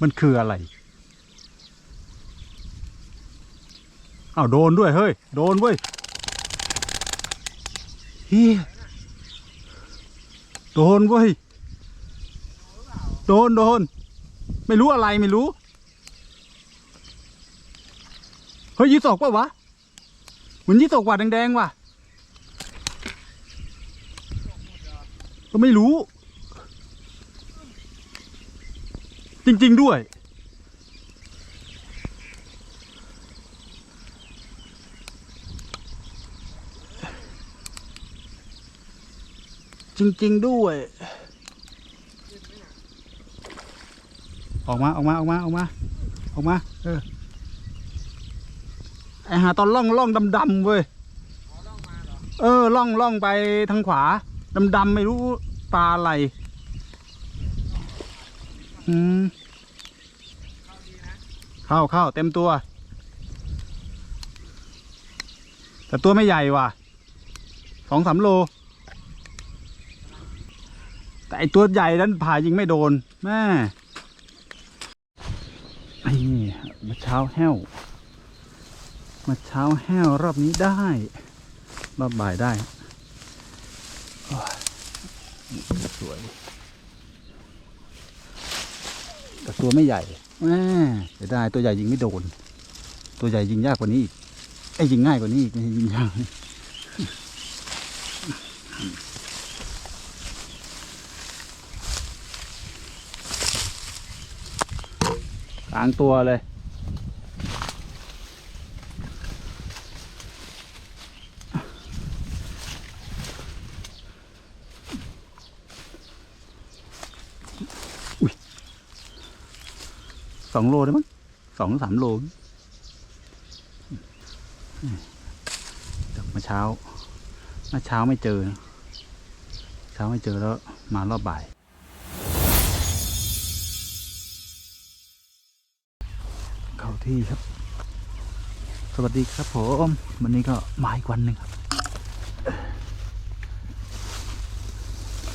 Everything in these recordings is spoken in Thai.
มันคืออะไรอ้าวโดนด้วยเฮ้ย โดนเว้ยเฮียโดนเว้ย โดนโดน ไม่รู้อะไรไม่รู้ เฮ้ยยี่สกปะวะเหมือนยี่สกว่ะแดงๆว่ะ ก็ไม่รู้ จริง ๆ ด้วย จริง ๆ ด้วย ออกมาออกมาออกมาออกมา ออกมา เออ ไอหาตอนล่องล่องดำดำๆเว้ยเออล่องล่องไปทางขวาดำดำๆไม่รู้ปลาอะไร อืมเข้าเข้าเต็มตัว แต่ตัวไม่ใหญ่ว่ะสองสามโล แต่ไอตัวใหญ่นั้นผ่ายิงไม่โดน แม่ไอ้นี่มาเช้าแห้ว มาเช้าแห้วรอบนี้ได้ รอบบ่ายได้ สวย แต่ตัวไม่ใหญ่แม่เสียดายตัวใหญ่ยิงไม่โดน ตัวใหญ่ยิงยากกว่านี้อีกไอ้ยิงง่ายกว่านี้อีกไม่ยิงยากกลางตัวเลย องโลได้มั้งสองสามโลจากมื่อเช้ามื่อเช้าไม่เจอ เช้าไม่เจอแล้วมารอบบ่าย เข้าที่ครับ สวัสดีครับผมวันนี้ก็มาอีกวันหนึ่งครับ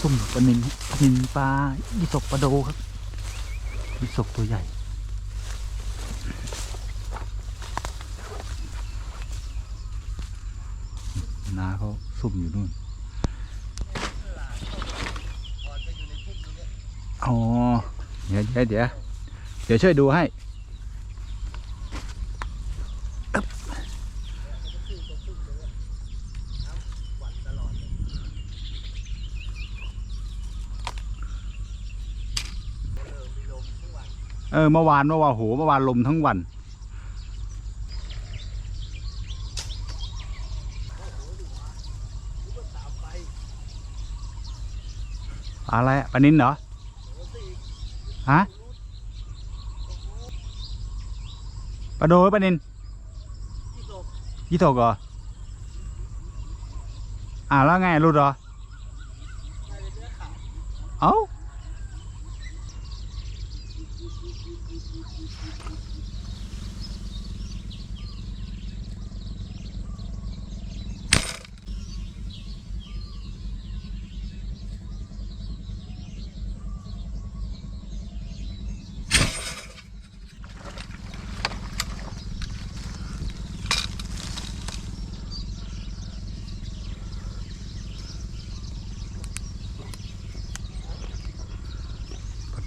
ตุ่มปลานินปลานินปลายี่สกปลาโดครับยี่สกตัวใหญ่ นา เขาซุ่มอยู่นู่น อ๋อเดี๋ยวเดี๋ยวเดี๋ยวเดี๋ยวช่วยดูให้ เออเมื่อวานเมื่อวานโหเมื่อวานลมทั้งวัน อะไรปลานินเหรอฮะปลาโดปลานินยี่ถกเหรออ่าแล้วไงรุดเหรอเอ้า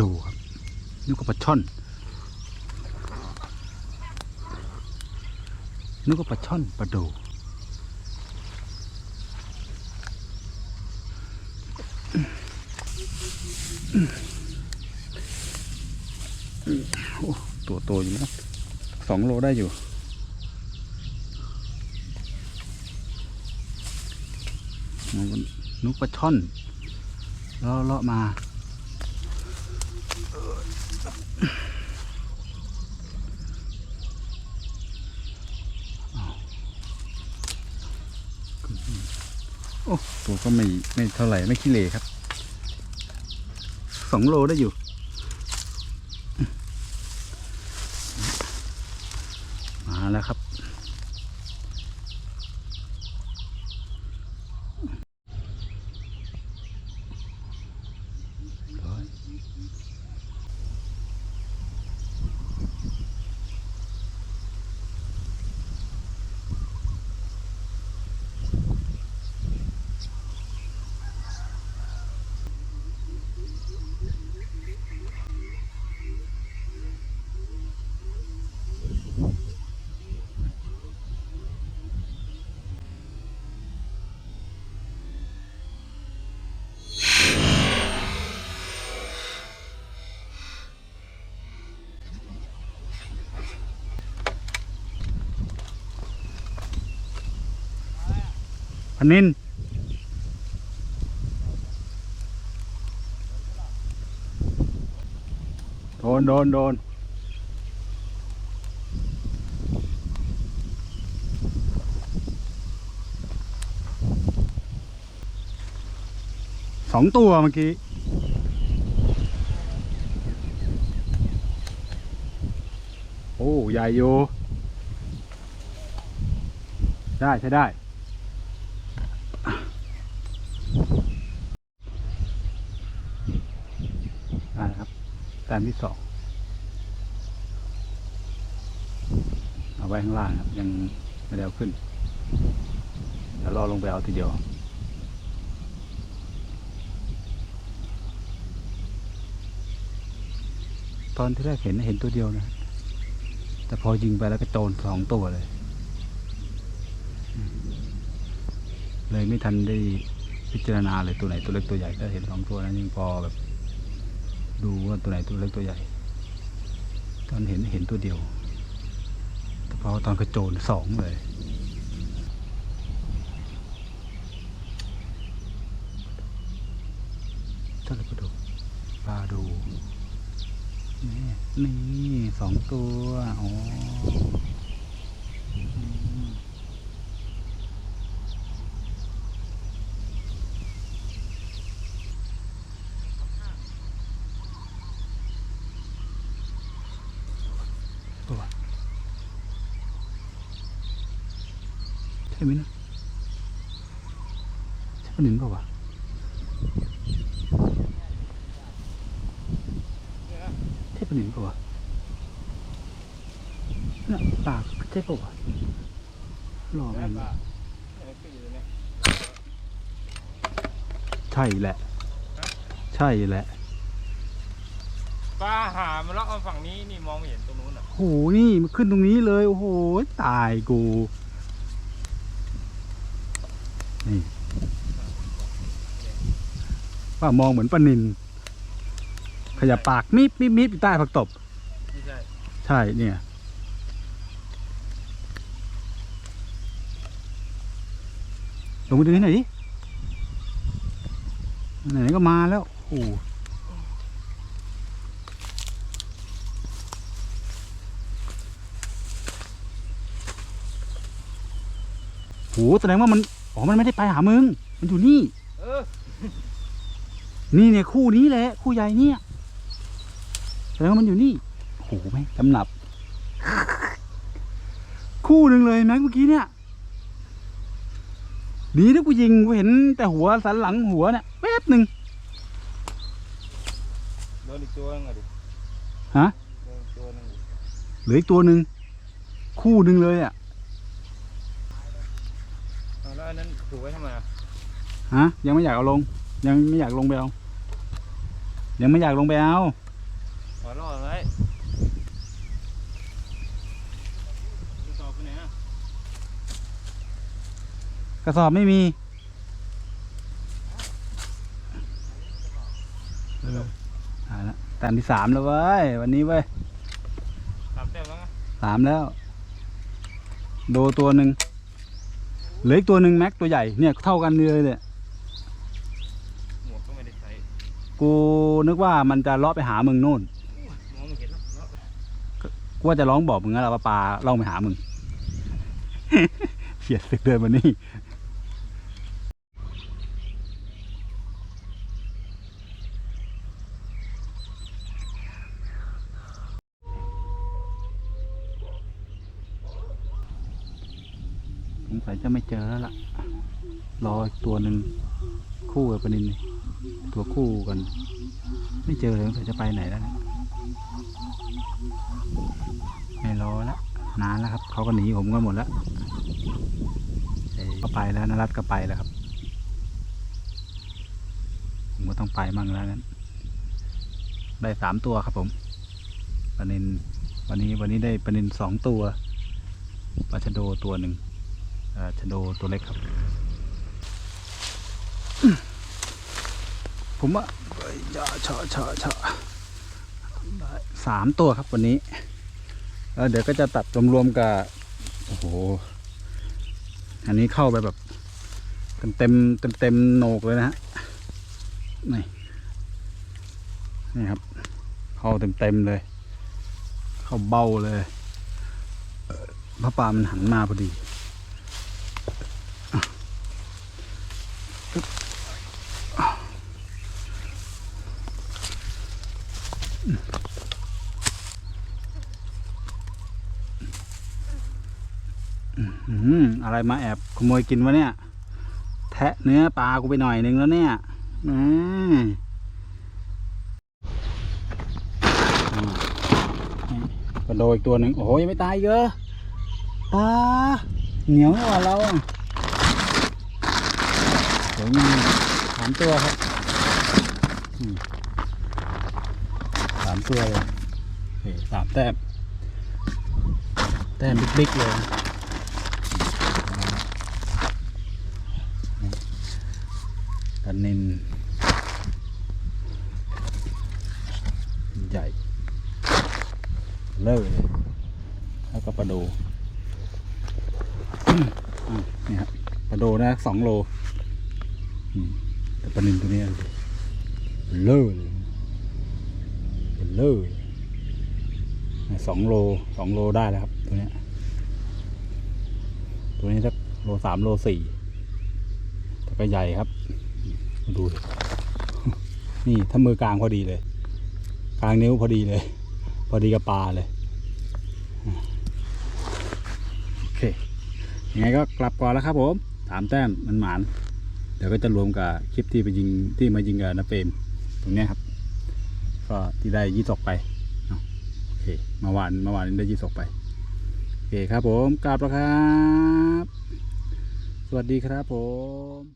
ดูครับนึกว่าปลาช่อน นึกว่าปลาช่อนปลาดูโอ้ตัวโตอยู่นะสองโลได้อยู่นนุกปลาช่อนเลาะเลาะมา โอ้ตัวก็ไม่ไม่เท่าไหร่ไม่ขี้เหร่ครับ สองโลได้อยู่มาแล้วครับ พันนินโดนโดนโดนสองตัวเมื่อกี้โอ้ ใหญ่อยู่ ได้ ใช้ได้ได้แล้วครับ แต้มที่สองเอาไว้ข้างล่างครับ ยังไม่ได้เอาขึ้นเดี๋ยวรอลงไปเอาทีเดียวตอนที่แรกเห็นเห็นตัวเดียวนะ แต่พอยิงไปแล้วก็โจรสองตัวเลย เลยไม่ทันได้พิจารณาเลยตัวไหนตัวเล็กตัวใหญ่ก็เห็นสองตัวนั้นยังพอแบบ ดูว่าตัวไหนตัวเล็กตัวใหญ่ ตอนเห็นเห็นตัวเดียวแต่พอตอนกระโจนสองเลยเจ้าเลยปลาดูปลาดูนี่นี่สองตัว อ๋อมตัวใช่ไหมนะใช่ปลาหนึ่งเปล่าวะใช่ปลาหนึ่งเปล่าวะน่ะปากใช่เปล่าวะหล่อแม่งใช่แหละ ใช่แหละปลาหามาเลาะมาฝั่งนี้นี่มองไม่เห็นตรงนู้นอะโหนี่มันขึ้นตรงนี้เลย โอ้โห ตายกู นี่ว่ามองเหมือนปลานินขยับปากมิบมิบมิบอยู่ใต้ผักตบ ไม่ใช่ใช่เนี่ยลงไปดูที่ไหนอยดิไหนๆก็มาแล้วโอ้โหโหแสดงว่ามัน อ๋อ มันไม่ได้ไปหามึง มันอยู่นี่ เออ นี่เนี่ยคู่นี้แหละ คู่ใหญ่เนี่ยแสดงว่ามันอยู่นี่โอ้โหแม่งกำหนับ คู่หนึ่งเลยแม็กเมื่อกี้เนี่ยดีนะกูยิงกูเห็นแต่หัวสันหลังหัวเนี่ยแป๊บหนึ่งโดนอีกตัวนึงอะดิฮะโดนอีกตัวนึงดิเหลืออีกตัวหนึ่งคู่หนึ่งเลยอะเอา แล้วอันนั้นถูกไว้ทำไมอะฮะยังไม่อยากเอาลง ยังไม่อยากลงไปเอา ยังไม่อยากลงไปเอาขอรอดไว้จะตอบไปไหนอะกระสอบไม่มีเออหายละแต้มที่สามแล้วเว้ยวันนี้เว้ยสามแต้มแล้วไงสามแล้ว โดตัวหนึ่ง เหลืออีกตัวหนึ่งแม็กตัวใหญ่เนี่ยเท่ากันเลยเนี่ยหมวกก็ไม่ได้ใส่กูนึกว่ามันจะเลาะไปหามึงนู่นมองไม่เห็นหรอกเลาะกูว่าจะร้องบอกมึงแล้วว่าปลาล่องไปหามึงเขียดสึกเดินมานี่ สัยจะไม่เจอแล้วล่ะ รออีกตัวหนึ่งคู่กับปนินตัวคู่กัน ไม่เจอเลยสงสัยจะไปไหนแล้วนะไม่รอแล้วนานแล้วครับเขาก็หนีผมกันหมดแล้วเอ้ยก็ไปแล้วนรัตก็ไปแล้วครับ ผมก็ต้องไปมั่งแล้วนั้นได้สามตัวครับผมปนินวันนี้วันนี้ได้ปนินสองตัวปลาชะโดตัวหนึ่ง ชะโดตัวเล็กครับ ผมว่าเอ้ยอย่าเฉาะเฉาะเฉาะสามตัวครับวันนี้แล้วเดี๋ยวก็จะตัดรวมๆกับโอ้โหอันนี้เข้าไปแบบเต็มเต็มเต็มโหนกเลยนะฮะนี่นี่ครับ เข้าเต็มเต็มเลย เข้าเบ้าเลยพระปามันหันมาพอดีอะปึ๊บ อะไรมาแอบขโมยกินวะเนี่ย แทะเนื้อปลากูไปหน่อยนึงแล้วเนี่ยนะกระโดดอีกตัวหนึ่งโอ้โหยังไม่ตายเหรอปลาเหนียวกว่าเราอะเดี๋ยวมีสามตัวครับ ตัวเลยสามแต้มแต้มบิ๊กๆเลยปลานินใหญ่เลิศเลยแล้วก็ปลาโดอะนี่ครับปลาโดนะสองโลแต่ปลานินตัวนี้เลิศเลย เลิศสองโลสองโลได้แล้วครับ ตัวนี้ตัวนี้สักโลสามโลสี่แต่ก็ใหญ่ครับมาดู นี่ถ้ามือกลางพอดีเลย กลางนิ้วพอดีเลย พอดีกับปลาเลยโอเคยังไงก็กลับก่อนแล้วครับผมสามแต้มมันหมานเดี๋ยวก็จะรวมกับคลิปที่ไปยิงที่มายิงกับนาเปมตรงนี้ครับ ก็ที่ได้ยี่สกไปโอเคเมื่อวานเมื่อวานได้ยี่สกไปโอเคครับผมกลับแล้วครับ สวัสดีครับผม